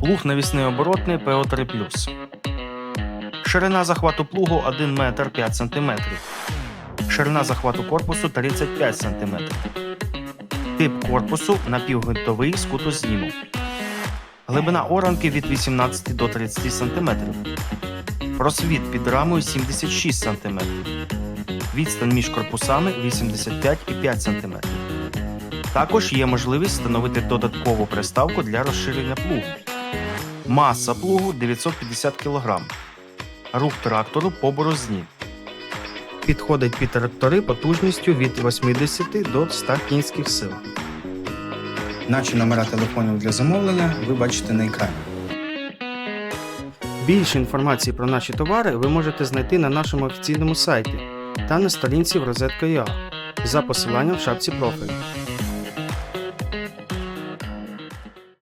Плуг навісний оборотний ПО3 Ширина захвату плугу 1 метр 5 см. Ширина захвату корпусу 35 см. Тип корпусу напівгвинтовий з кутозніму. Глибина оранки від 18 до 30 см. Просвіт під рамою 76 см. Відстань між корпусами 85,5 см. Також є можливість встановити додаткову приставку для розширення плугу. Маса плугу 950 кг. Рух трактору по борозні. Підходить під трактори потужністю від 80 до 100 кінських сил. Наші номера телефонів для замовлення ви бачите на екрані. Більше інформації про наші товари ви можете знайти на нашому офіційному сайті та на сторінці в Розетка.ua за посиланням в шапці профілю.